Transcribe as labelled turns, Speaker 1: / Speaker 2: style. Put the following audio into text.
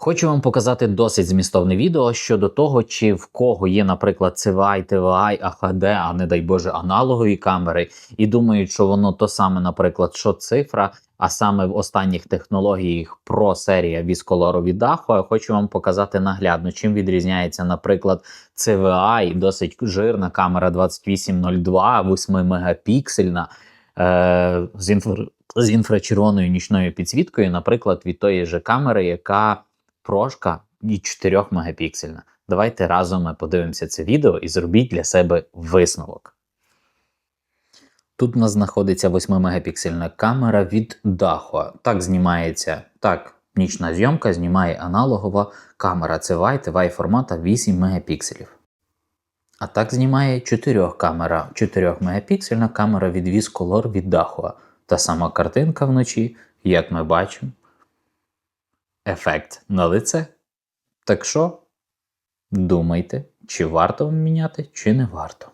Speaker 1: Хочу вам показати досить змістовне відео щодо того, чи в кого є, наприклад, CVI, TVI, AHD, а не дай Боже, аналогові камери, і думають, що воно то саме, наприклад, що цифра, а саме в останніх технологіях Pro серія Viscolor від Dahua. Хочу вам показати наглядно, чим відрізняється, наприклад, CVI, досить жирна камера 2802, 8 мегапіксельна е, з, інфра, з інфрачервоною нічною підсвіткою, наприклад, від тої ж камери, яка прошка і 4 мегапіксельна. Давайте разом ми подивимося це відео і зробіть для себе висновок. Тут у нас знаходиться 8-мегапіксельна камера від Dahua. Так знімається так, нічна зйомка знімає аналогова камера CVI, TVI формата 8 мегапікселів. А так знімає 4 камера, 4 мегапіксельна камера від Viscolor від Dahua. Та сама картинка вночі, як ми бачимо. Ефект на лице. Так що, думайте, чи варто вам міняти, чи не варто.